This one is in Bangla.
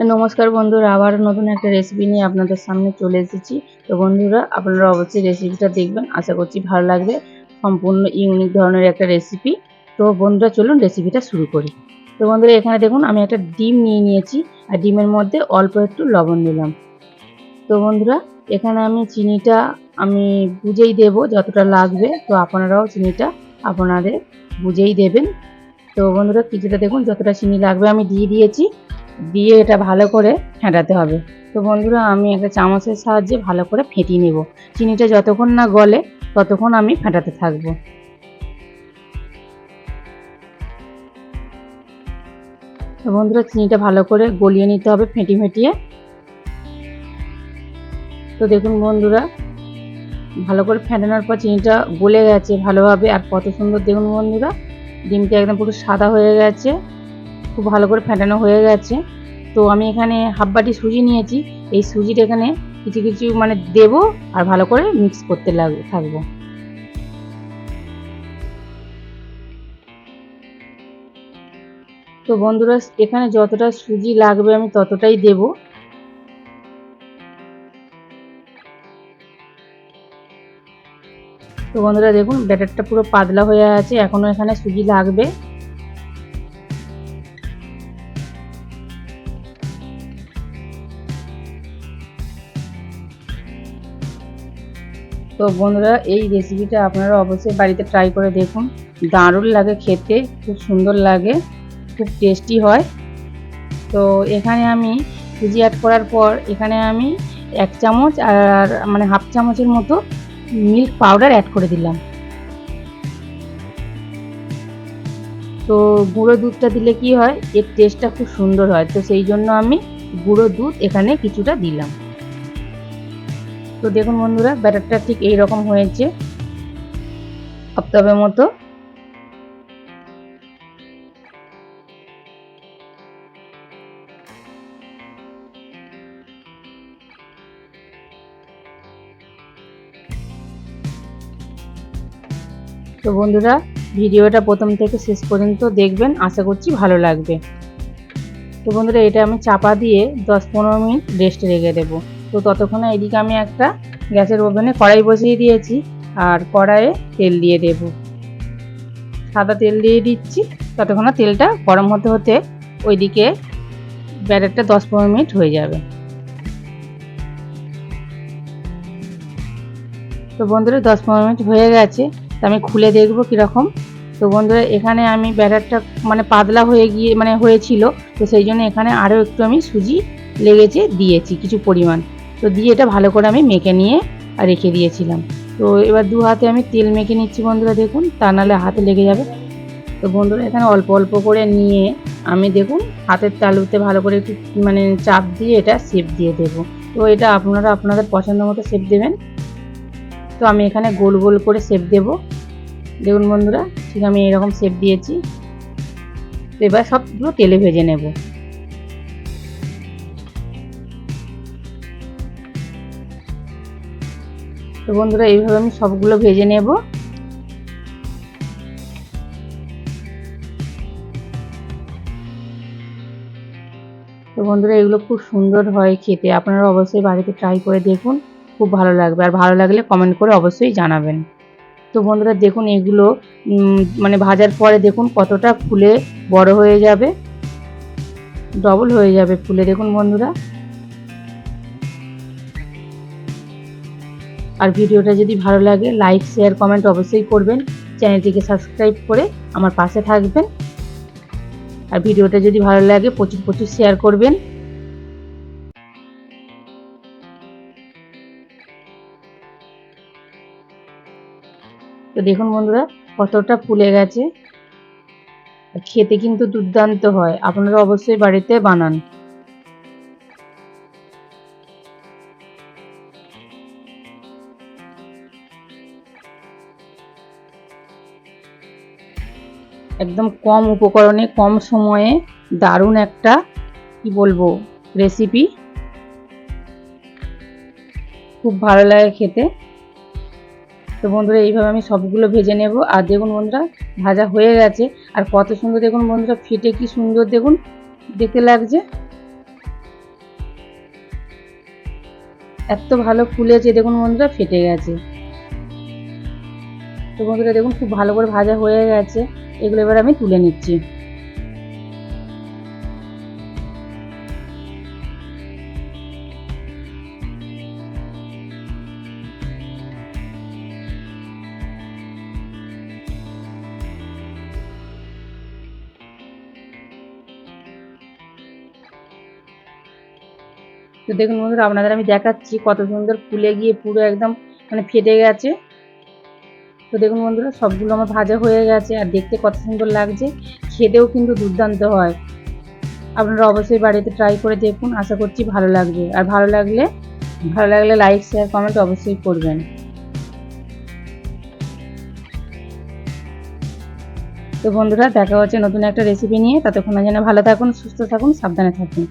নমস্কার বন্ধুরা আবার নতুন একটা রেসিপি নিয়ে আপনাদের সামনে চলে এসেছি। তো বন্ধুরা, আপনারা অবশ্যই রেসিপিটা দেখবেন, আশা করছি ভালো লাগবে। সম্পূর্ণ ইউনিক ধরনের একটা রেসিপি তো বন্ধুরা, চলুন রেসিপিটা শুরু করি। তো বন্ধুরা, এখানে দেখুন, আমি একটা ডিম নিয়ে নিয়েছি। আর ডিমের মধ্যে অল্প একটু লবণ দিলাম। তো বন্ধুরা, এখানে আমি চিনিটা আমি বুঝেই দেব যতটা লাগবে। তো আপনারাও চিনিটা আপনাদের বুঝেই দেবেন। তো বন্ধুরা, কিছুটা দেখুন, যতটা চিনি লাগবে আমি দিয়ে দিয়েছি। দিয়ে এটা ভালো করে ফেটাতে হবে। তো বন্ধুরা, আমি একটা চামচের সাহায্যে ভালো করে ফেটিয়ে নেব। চিনিটা যতক্ষণ না গলে, ততক্ষণ আমি ফেটাতে থাকব। তো বন্ধুরা, চিনিটা ভালো করে গলিয়ে নিতে হবে ফেটি ফেটিয়ে। তো দেখুন বন্ধুরা, ভালো করে ফেটানোর পর চিনিটা গলে গেছে ভালোভাবে। আর কত সুন্দর দেখুন বন্ধুরা, ডিমটা একদম পুরো সাদা হয়ে গেছে। খুব ভালো করে ফেটানো হয়ে গেছে। তো আমি এখানে হাফ বাটি সুজি নিয়েছি। এই সুজিটা এখানে কিছু কিছু মানে দেব আর ভালো করে মিক্স করতে লাগবে থাকব। তো বন্ধুরা, এখানে যতটা সুজি লাগবে আমি ততটাই দেব। তো বন্ধুরা, দেখুন, ব্যাটারটা পুরো পাতলা হয়ে আছে। এখনও এখানে সুজি লাগবে। তো বন্ধুরা, এই রেসিপিটা আপনারা অবশ্যই বাড়িতে ট্রাই করে দেখুন। দারুণ লাগে খেতে, খুব সুন্দর লাগে, খুব টেস্টি হয়। তো এখানে আমি সুজি অ্যাড করার পর এখানে আমি এক চামচ আর মানে হাফ চামচের মতো মিল্ক পাউডার অ্যাড করে দিলাম। তো গুঁড়ো দুধটা দিলে কি হয়? এর টেস্টটা খুব সুন্দর হয়। তো সেই জন্য আমি গুঁড়ো দুধ এখানে কিছুটা দিলাম। তো দেখুন বন্ধুরা, ব্যাটারটা ঠিক এই রকম হয়েছে আপতাবের মতো। তো বন্ধুরা, ভিডিওটা প্রথম থেকে শেষ পর্যন্ত দেখবেন, আশা করছি ভালো লাগবে। তো বন্ধুরা, এটা আমি চাপা দিয়ে দশ পনেরো মিনিট রেস্টে রেখে দেবো। তো ততক্ষণে এদিকে আমি একটা গ্যাসের ওভেনে কড়াই বসিয়ে দিয়েছি আর কড়াইয়ে তেল দিয়ে দেব। সাদা তেল দিয়ে দিচ্ছি, ততক্ষণে তেলটা গরম হতে হতে ওইদিকে ব্যাটারটা দশ পনেরো মিনিট হয়ে যাবে। তো বন্ধুরা দশ পনেরো মিনিট হয়ে গেছে, তো আমি খুলে দেখব কীরকম। তো বন্ধুরা এখানে আমি ব্যাটারটা মানে পাতলা হয়ে গিয়ে মানে হয়েছিল, তো সেই জন্য এখানে আরও একটু আমি সুজি লেগেছে দিয়েছি, কিছু পরিমাণ। তো দিয়ে এটা ভালো করে আমি মেখে নিয়ে রেখে দিয়েছিলাম। তো এবার দু হাতে আমি তেল মেখে নিচ্ছি বন্ধুরা, দেখুন, তা নাহলে হাতে লেগে যাবে। তো বন্ধুরা, এখানে অল্প অল্প করে নিয়ে আমি দেখুন, হাতের তালুতে ভালো করে একটু মানে চাপ দিয়ে এটা শেপ দিয়ে দেব। তো এটা আপনারা আপনাদের পছন্দ মতো শেপ দেবেন। তো আমি এখানে গোল গোল করে শেপ দেব। দেখুন বন্ধুরা, ঠিক আমি এরকম শেপ দিয়েছি। তো এবার সবগুলো তেলে ভেজে নেব। তো বন্ধুরা, এইভাবে আমি সবগুলো ভেজে নেব। তো বন্ধুরা, এগুলো খুব সুন্দর হয় খেতে। আপনারা অবশ্যই বাড়িতে ট্রাই করে দেখুন, খুব ভালো লাগবে। আর ভালো লাগলে কমেন্ট করে অবশ্যই জানাবেন। তো বন্ধুরা, দেখুন এগুলো মানে ভাজার পরে দেখুন কতটা ফুলে বড় হয়ে যাবে ডবল হয়ে যাবে ফুলে। দেখুন বন্ধুরা। আর ভিডিওটা যদি ভালো লাগে লাইক শেয়ার কমেন্ট অবশ্যই করবেন। চ্যানেলটিকে সাবস্ক্রাইব করে আমার পাশে থাকবেন। আর ভিডিওটা যদি ভালো লাগে, প্রচুর প্রচুর শেয়ার করবেন। তো দেখুন বন্ধুরা, কতটা ফুলে গেছে। খেতে কিন্তু দুর্দান্ত হয়। আপনারা অবশ্যই বাড়িতে বানান। একদম কম উপকরণে, কম সময়ে দারুণ একটা, কি বলব রেসিপি খুব ভালো লাগে খেতে। তো বন্ধুরা, এইভাবে আমি সবগুলো ভেজে নেব। আর দেখুন বন্ধুরা, ভাজা হয়ে গেছে। আর কত সুন্দর দেখুন বন্ধুরা, ফিটে কি সুন্দর দেখুন, দেখতে লাগছে। এত ভালো ফুলেছে দেখুন বন্ধুরা, ফেটে গেছে। তো বন্ধুরা, দেখুন খুব ভালো করে ভাজা হয়ে গেছে। এগুলো এবার আমি তুলে নিচ্ছি। তো দেখুন বন্ধুরা, আপনাদের আমি দেখাচ্ছি কত সুন্দর ফুলে গিয়ে পুরো একদম মানে ফেটে গেছে। তো দেখুন বন্ধুরা, সবগুলো আমার ভাজা হয়ে গেছে আর দেখতে কত সুন্দর লাগছে। খেতেও কিন্তু দুর্দান্ত হয়। আপনারা অবশ্যই বাড়িতে ট্রাই করে দেখুন, আশা করছি ভালো লাগবে। আর ভালো লাগলে ভালো লাগলে লাইক শেয়ার কমেন্ট অবশ্যই করবেন। তো বন্ধুরা, দেখা হচ্ছে নতুন একটা রেসিপি নিয়ে। ততক্ষণ যেন ভালো থাকুন, সুস্থ থাকুন, সাবধানে থাকুন।